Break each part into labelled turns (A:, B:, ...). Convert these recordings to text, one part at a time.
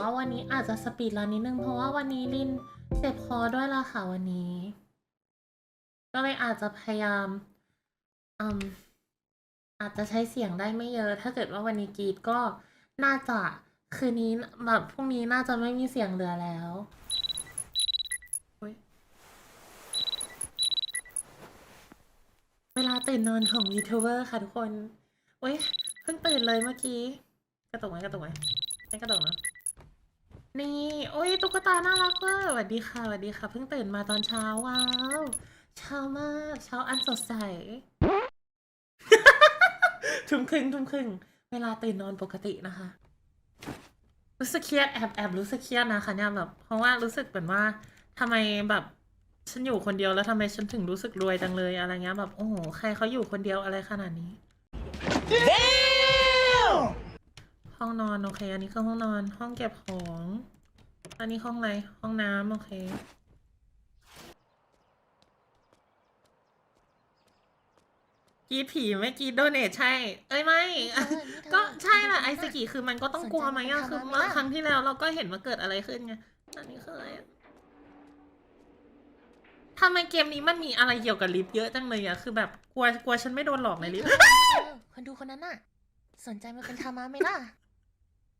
A: ว่าวันนี้อาจจะสปีดรันนิดนึงเพราะว่าวันนี้ลินเจ็บคอด้วยละค่ะวันนี้ ก็เลยอาจจะพยายามอืมอาจจะใช้เสียงได้ไม่เยอะ ถ้าเกิดว่าวันนี้กรีดก็น่าจะคืนนี้แบบพรุ่งนี้น่าจะไม่มีเสียงเหลือแล้วเวลาตื่นนอนของยูทูบเบอร์ค่ะทุกคนเว้ยเพิ่งตื่นเลยเมื่อกี้ กระตุกไหมกระตุกไหมไม่กระตุกเนอะ นี่โอ้ยตุ๊กตาน่ารักเวอร์สวัสดีค่ะสวัสดีค่ะ เพิ่งตื่นมาตอนเช้าว้าวเช้ามากเช้าอันสดใส ทุ่มครึ่งทุ่มครึ่ง เวลาตื่นนอนปกตินะคะ รู้สึกเครียดแอบแอบรู้สึกเครียดนะคะเนี่ยแบบเพราะว่ารู้สึกเหมือนว่าทำไมแบบฉันอยู่คนเดียวแล้วทำไมฉันถึงรู้สึกรวยจังเลยอะไรเงี้ยแบบโอ้โหใครเขาอยู่คนเดียวอะไรขนาดนี้ ห้องนอน โอเค อันนี้คือห้องนอน ห้องเก็บของ อันนี้ห้องอะไร ห้องน้ำโอเคกรีดผีไม่กรีดโดเนทใช่ เอ้ยไม่ ก็ใช่แหละไอสกิคือมันก็ต้องกลัวไหมอะคือเมื่อครั้งที่แล้วเราก็เห็นว่าเกิดอะไรขึ้นไง อันนี้คืออะไรอะทำไมเกมนี้มันมีอะไรเกี่ยวกับลิฟต์เยอะจังเลยอะคือแบบกลัวกลัวฉันไม่โดนหลอกในลิฟต์
B: เออคนดูคนนั้นน่ะ สนใจมาเป็นธรรมะไหมล่ะ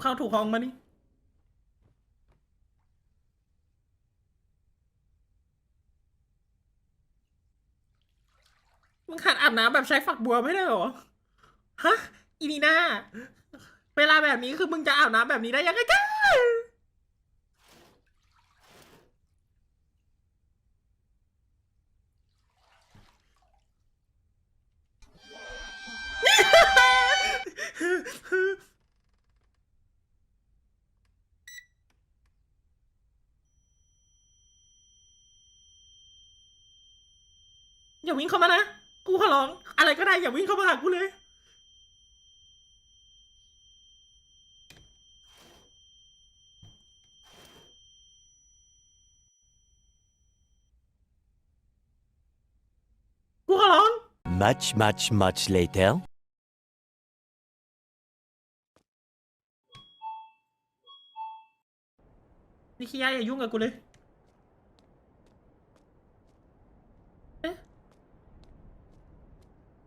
A: เข้าถูกห้องมานี่มึงขัดอาบน้ำแบบใช้ฝักบัวไม่ได้หรอ ฮะ อีนีน่า เวลาแบบนี้คือมึงจะอาบน้ำแบบนี้ได้ยังไงกัน อย่าวิ่งเข้ามานะ กูขอร้อง อะไรก็ได้อย่าวิ่งเข้ามาหากูเลยกูขอร้อง
C: Much, much, much later.
A: นิคิยาอย่ายุ่งกับกูเลย เอ๊ะ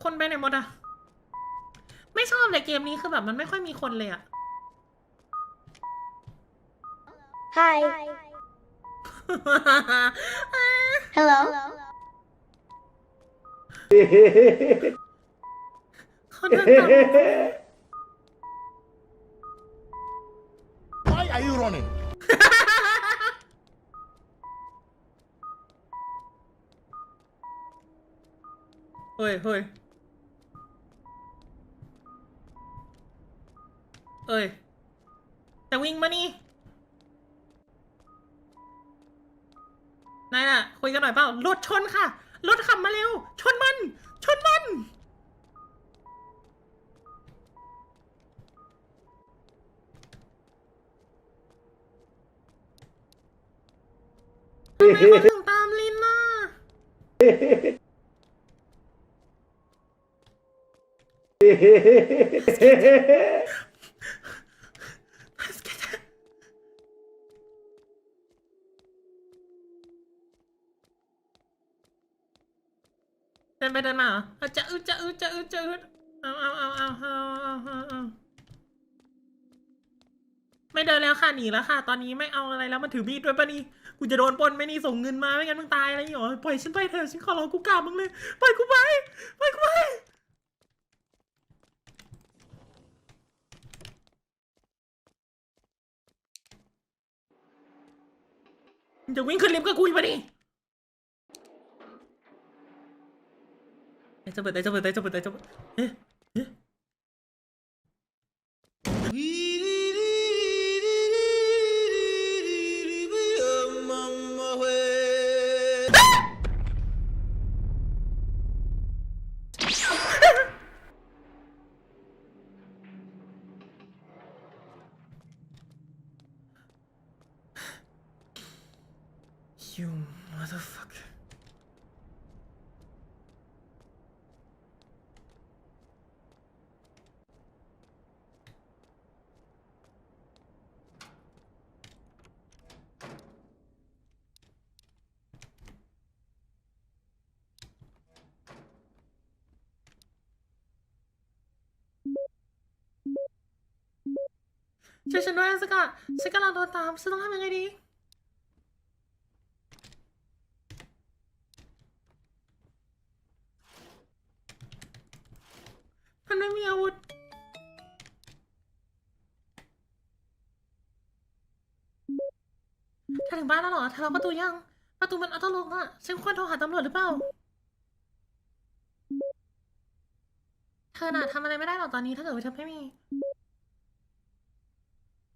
A: คนไปไหนหมดอะไม่ชอบเลยเกมนี้คือแบบมันไม่ค่อยมีคนเลยอะ
D: Hi. Hello.
A: เขาเดินตาม
E: Why are you running?
A: เฮ้ยเฮ้ย เอ้ย จะวิ่งมานี่นายน่ะ คุยกันหน่อยเปล่ารถชนค่ะ รถขับมาเร็ว ชนมัน ชนมัน ทำไมเขาถึงตามลินน่ะ เฮ้ ดินไปเดินมาเหรอเอาจะอึจะอึจะอึจะอึเอาเอาเอาเอาเอาเอาเอาเอาไม่เดินแล้วค่ะหนีแล้วค่ะ ตอนนี้ไม่เอาอะไรแล้วมันถือมีดด้วยปะนี่กูจะโดนปล้นไหม่นี่ส่งเงินมาไม่งั้นมึงตายอะไรอย่างเงี้ยเหรอปล่อยฉันไปเถอะฉันขอร้องกูกราบมึงเลยปล่อยกูไปปล่อยกูไปจะวิ่งขึ้นลิฟต์กับกูอีกปะนี่ 잡아 날 잡아 날 잡아 날 잡아 에? 에? You motherfucker. ช่วยฉันด้วยสกะฉันกำลังโดนตามฉันต้องทำยังไงดีมันไม่มีอาวุธเธอถึงบ้านแล้วเหรอเธอล็อกประตูยัง ประตูมันอัตโนมัติฉันควรโทรหาตำรวจหรือเปล่า เธอน่ะทำอะไรไม่ได้หรอกตอนนี้ถ้าเกิดว่าเธอไม่มี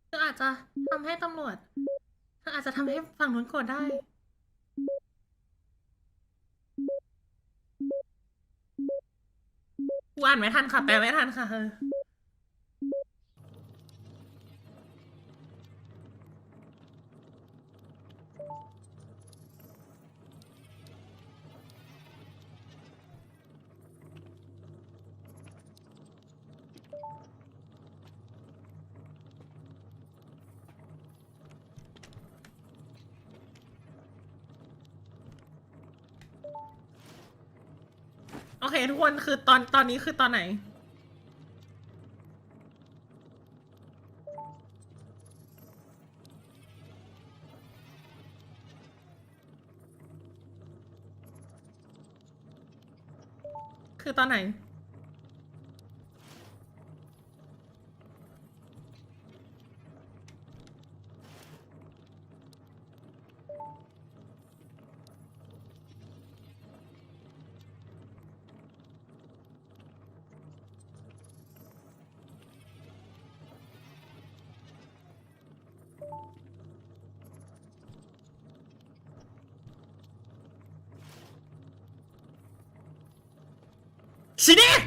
A: เธออาจจะทำให้ตำรวจเธออาจจะทำให้ฝั่งนู้นโกรธได้ กูอ่านไม่ทันค่ะ แปลไม่ทันค่ะเออ เคทุกคนคือตอนตอนนี้คือตอนไหน คือตอนไหน 死ね!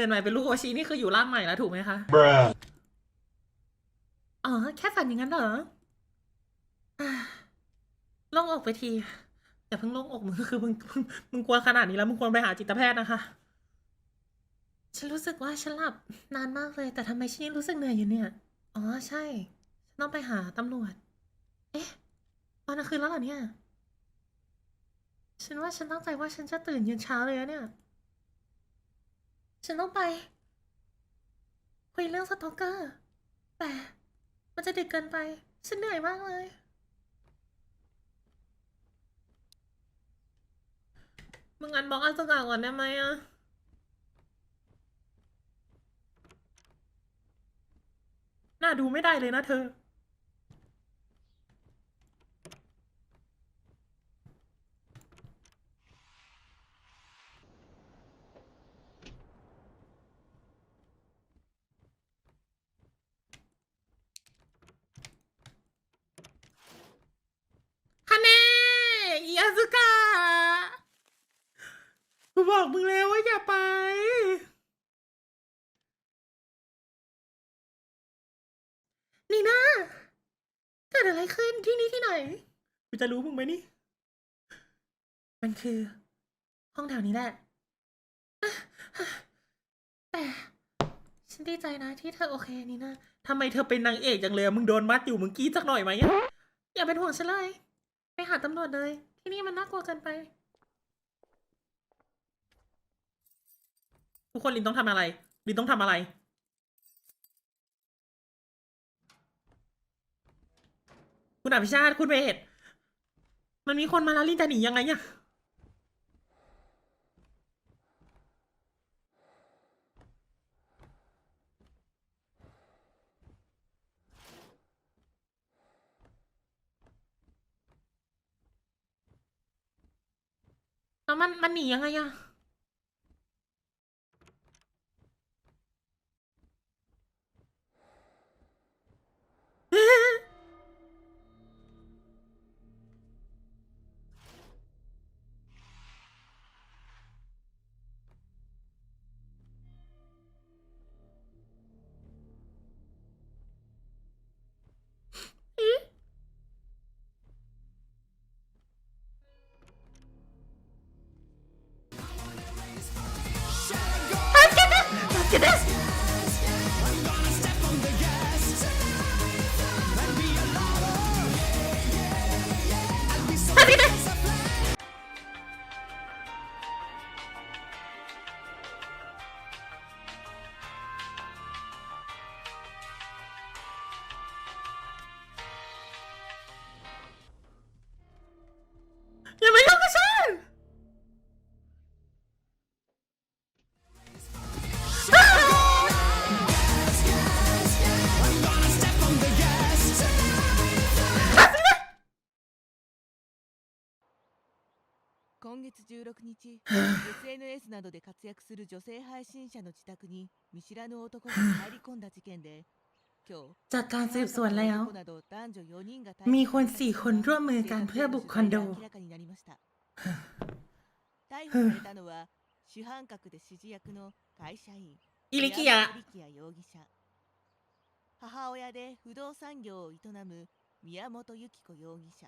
A: กินใหม่เป็นลูกโอชินี่คืออยู่ร่างใหม่แล้วถูกไหมคะ
C: Bruh.
A: อ๋อ แค่ฝันอย่างนั้นเหรออ่าโล่งอกไปทีอย่าเพิ่งโล่งอกมึงคือมึงมึงมึงกลัวขนาดนี้แล้วมึงควรไปหาจิตแพทย์นะคะ ฉันรู้สึกว่าฉันหลับนานมากเลย แต่ทำไมฉันยังรู้สึกเหนื่อยอยู่เนี่ย อ๋อใช่ ฉันต้องไปหาตำรวจ เอ๊ะตอนกลางคืนแล้วเหรอเนี่ย ฉันว่าฉันตั้งใจว่าฉันจะตื่นยันเช้าเลยนะเนี่ย ฉันต้องไป คุยเรื่องสตอกเกอร์ แต่มันจะดึกเกินไป ฉันเหนื่อยมากเลย มึงอันบล็อกอันสกาก่อนได้ไหมอะน่าดูไม่ได้เลยนะเธอ ฮันเน่อีอาซึกะกูบอกมึงแล้วว่าอย่าไป นี่นะเกิดอะไรขึ้นที่นี่ที่ไหนกูจะรู้มึงไหมนี่ มันคือ ห้องแถวนี้แหละแต่ฉันดีใจนะที่เธอโอเคนี่นะทำไมเธอเป็นนางเอกจังเลยอะมึงโดนมัดอยู่มึงกรี้สักหน่อยไหมอะอย่าเป็นห่วงฉันเลย ไปหาตำรวจเลย ที่นี่มันน่ากลัวเกินไป ทุกคนลินต้องทำอะไร ลินต้องทำอะไร คุณอภิชาติคุณเวทมันมีคนมาแล้วลินจะหนียังไงเนี่ยแล้วมันมันหนียังไงอะ です。
E: 今月16日 SNS などで活躍する女性配信者の自宅に見知らぬ男が入り込んだ事件で今日
A: จากการสืบสวนแล้ว
E: 男など男女4人が
A: มีคนสี่คนร่วมมือกันเพื่อบุกคอนโด
E: 明らかになりました逮捕されたのは主犯格で指示役の会社員
A: อิลิกิยะ
E: 宮本力也容疑者母親で不動産業を営む宮本由紀子容疑者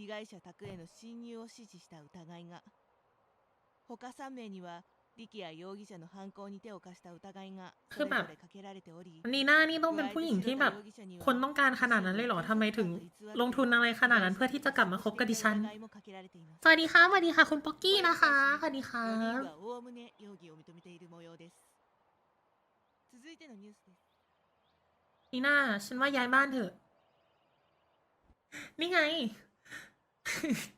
E: 被害者宅への侵入を指示した疑いが他3名には力也容疑者の犯行に手を貸した疑いがそれぞれかけられており
A: นีน่านี่ต้องเป็นผู้หญิงที่แบบคนต้องการขนาดนั้นเลยเหรอทำไมถึงลงทุนอะไรขนาดนั้นเพื่อที่จะกลับมาคบกับดิฉันสวัสดีค่ะสวัสดีค่ะ คุณป๊อกกี้นะคะสวัสดีค่ะนีน่าฉันว่าย้ายบ้านเถอะนี่ไง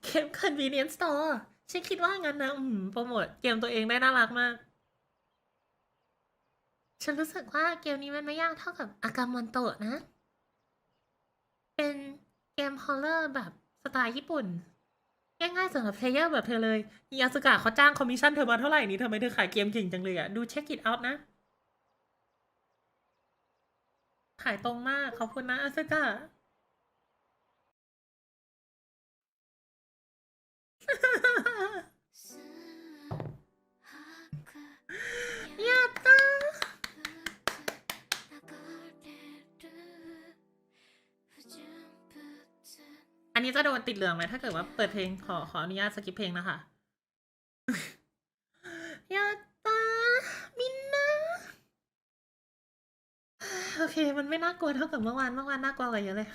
A: เกม convenience store ฉันคิดว่างั้นนะอืมโปรโมทเกมตัวเองได้น่ารักมาก ฉันรู้สึกว่าเกมนี้มันไม่ยากเท่ากับอากามอนโตะนะ เป็นเกมฮอลเลอร์แบบสไตล์ญี่ปุ่น ง่ายๆสำหรับเพลเยอร์แบบเธอเลยยาสกะเขาจ้างคอมมิชชั่นเธอมาเท่าไหร่นี่ทำไมเธอขายเกมเก่งจังเลยอะดูเช็คอิ t เอาท์นะขายตรงมากขอบคุณนะอาสกะ จะโดนติดเหลืองไหมถ้าเกิดว่าเปิดเพลงขอขออนุญาตสกิปเพลงนะคะยาตามินนะโอเค มันไม่น่ากลัวเท่ากับเมื่อวานเมื่อวานน่ากลัวกว่าเยอะเลย